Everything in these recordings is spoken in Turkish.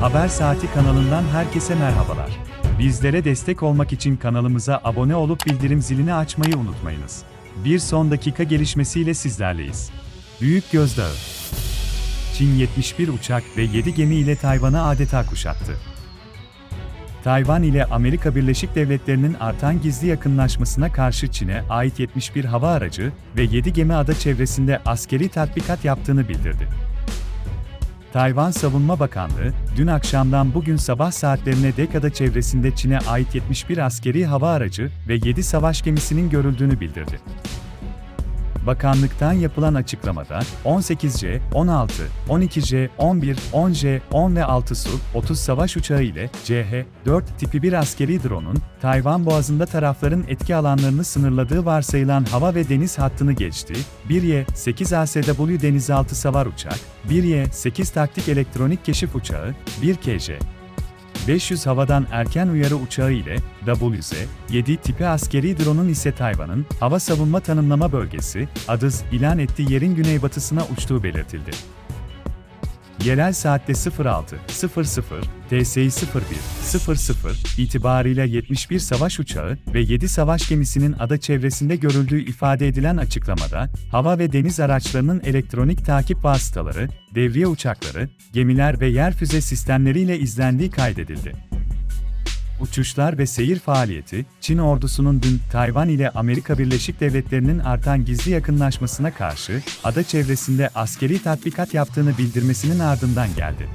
Haber Saati kanalından herkese merhabalar. Bizlere destek olmak için kanalımıza abone olup bildirim zilini açmayı unutmayınız. Bir son dakika gelişmesiyle sizlerleyiz. Büyük Gözdağı Çin 71 uçak ve 7 gemi ile Tayvan'ı adeta kuşattı. Tayvan ile Amerika Birleşik Devletleri'nin artan gizli yakınlaşmasına karşı Çin'e ait 71 hava aracı ve 7 gemi ada çevresinde askeri tatbikat yaptığını bildirdi. Tayvan Savunma Bakanlığı, dün akşamdan bugün sabah saatlerine dekada çevresinde Çin'e ait 71 askeri hava aracı ve 7 savaş gemisinin görüldüğünü bildirdi. Bakanlıktan yapılan açıklamada, 18C, 16, 12C, 11, 10C, 10 ve 6 Su, 30 savaş uçağı ile CH-4 tipi bir askeri dronun, Tayvan Boğazı'nda tarafların etki alanlarını sınırladığı varsayılan hava ve deniz hattını geçti, 1Y-8 ASW denizaltı savar uçak, 1Y-8 taktik elektronik keşif uçağı, 1 KJ, 500 havadan erken uyarı uçağı ile WZ-7 tipi askeri drone'un ise Tayvan'ın hava savunma tanımlama bölgesi, ADIZ ilan ettiği yerin güneybatısına uçtuğu belirtildi. Yerel saatte 06.00, TSI 01.00 itibarıyla 71 savaş uçağı ve 7 savaş gemisinin ada çevresinde görüldüğü ifade edilen açıklamada, hava ve deniz araçlarının elektronik takip vasıtaları, devriye uçakları, gemiler ve yer füze sistemleriyle izlendiği kaydedildi. Uçuşlar ve seyir faaliyeti, Çin ordusunun dün Tayvan ile Amerika Birleşik Devletleri'nin artan gizli yakınlaşmasına karşı ada çevresinde askeri tatbikat yaptığını bildirmesinin ardından geldi.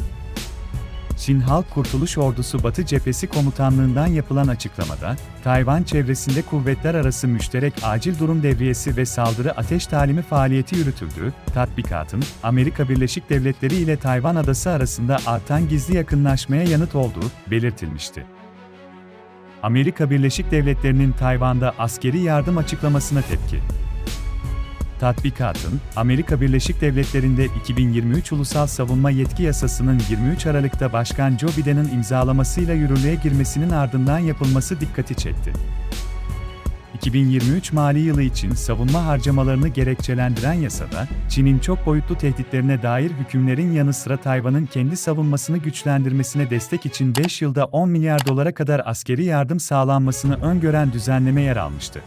Çin Halk Kurtuluş Ordusu Batı Cephesi Komutanlığından yapılan açıklamada, Tayvan çevresinde kuvvetler arası müşterek acil durum devriyesi ve saldırı ateş talimi faaliyeti yürütüldü, tatbikatın, Amerika Birleşik Devletleri ile Tayvan adası arasında artan gizli yakınlaşmaya yanıt olduğu belirtilmişti. Amerika Birleşik Devletleri'nin Tayvan'da askeri yardım açıklamasına tepki. Tatbikatın, Amerika Birleşik Devletleri'nde 2023 Ulusal Savunma Yetki Yasası'nın 23 Aralık'ta Başkan Joe Biden'ın imzalamasıyla yürürlüğe girmesinin ardından yapılması dikkati çekti. 2023 mali yılı için savunma harcamalarını gerekçelendiren yasada, Çin'in çok boyutlu tehditlerine dair hükümlerin yanı sıra Tayvan'ın kendi savunmasını güçlendirmesine destek için 5 yılda 10 milyar dolara kadar askeri yardım sağlanmasını öngören düzenleme yer almıştı.